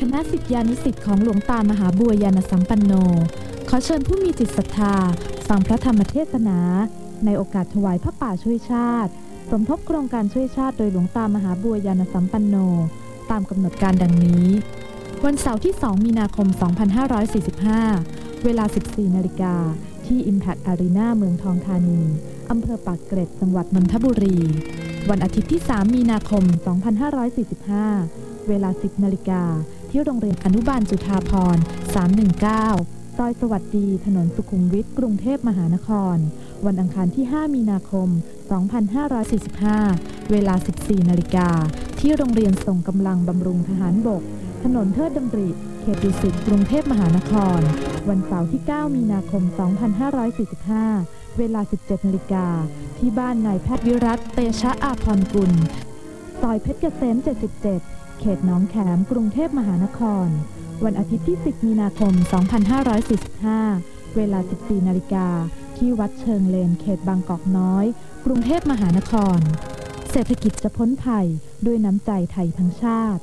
คณะสิทธิานุสิทธิ์ของหลวงตามหาบัวยานสัมปันโน ขอเชิญผู้มีจิตศรัทธา ฟังพระธรรมเทศนา ในโอกาสถวายพระป่าช่วยชาติ สมทบโครงการช่วยชาติโดยหลวงตามหาบัวยานสัมปันโน ตามกำหนดการดังนี้ วันเสาร์ที่ 2 มีนาคม 2545 เวลา 14 นาฬิกา ที่ Impact Arena เมืองทองธานีอำเภอปากเกร็ด จังหวัดนนทบุรี วันอาทิตย์ที่ 3 มีนาคม 2545 เวลา 10 นาฬิกา ที่โรงเรียนอนุบาลจุฑาพร 319 ซอยสวัสดีถนนสุขุมวิทกรุงเทพมหานคร วันอังคารที่ 5 มีนาคม 2545 เวลา 14 นาฬิกา ที่โรงเรียนส่งกำลังบำรุงทหารบก ถนนเทิดดำริ เขตดุสิตกรุงเทพมหานคร วันเสาร์ที่ 9 มีนาคม 2545 เวลา 17 นาฬิกา ที่บ้านนายแพทย์วิรัตเตชะอาพรกุลซอยเพชรเกษม 77 เขตหนองแขม กรุงเทพมหานคร วันอาทิตย์ที่ 10 มีนาคม 2545 เวลา 14 นาฬิกา ที่วัดเชิงเลน เขตบางกอกน้อย กรุงเทพมหานคร เศรษฐกิจจะพ้นภัยด้วยน้ำใจไทยทั้งชาติ